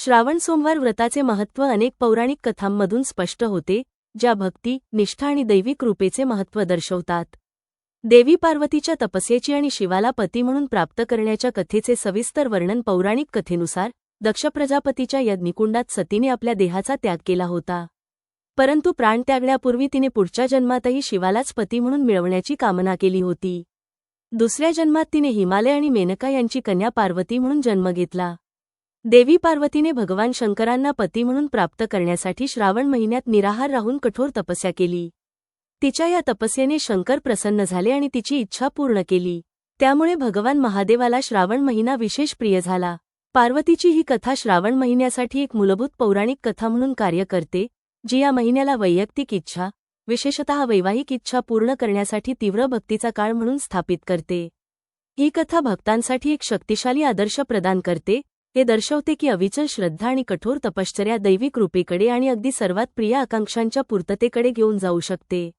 श्रावण सोमवार व्रताचे महत्त्व अनेक पौराणिक कथांमधून स्पष्ट होते ज्या भक्ती निष्ठा आणि दैवी कृपेचे महत्त्व दर्शवतात. देवी पार्वतीच्या तपस्येची आणि शिवाला पती म्हणून प्राप्त करण्याच्या कथेचे सविस्तर वर्णन पौराणिक कथेनुसार दक्ष प्रजापतीच्या यज्ञकुंडात सतीने आपल्या देहाचा त्याग केला होता. परंतु प्राण त्यागण्यापूर्वी तिने पुढच्या जन्मातही शिवालाच पती म्हणून मिळवण्याची कामना केली होती. दुसऱ्या जन्मात तिने हिमालय आणि मेनका यांची कन्या पार्वती म्हणून जन्म घेतला. देवी पार्वतीने भगवान शंकरांना पती म्हणून प्राप्त करण्यासाठी श्रावण महिन्यात निराहार राहून कठोर तपस्या केली. तिच्या या तपस्येने शंकर प्रसन्न झाले आणि तिची इच्छा पूर्ण केली. त्यामुळे भगवान महादेवाला श्रावण महिना विशेष प्रिय झाला. पार्वतीची ही कथा श्रावण महिन्यासाठी एक मूलभूत पौराणिक कथा म्हणून कार्य करते जी या महिन्याला वैयक्तिक इच्छा विशेषतः वैवाहिक इच्छा पूर्ण करण्यासाठी तीव्र भक्तीचा काळ म्हणून स्थापित करते. ही कथा भक्तांसाठी एक शक्तिशाली आदर्श प्रदान करते हे दर्शवते की अविचल श्रद्धा आणि कठोर तपश्चर्या दैवी कृपेकडे आणि अगदी सर्वात प्रिय आकांक्षांच्या पूर्ततेकडे घेऊन जाऊ शकते.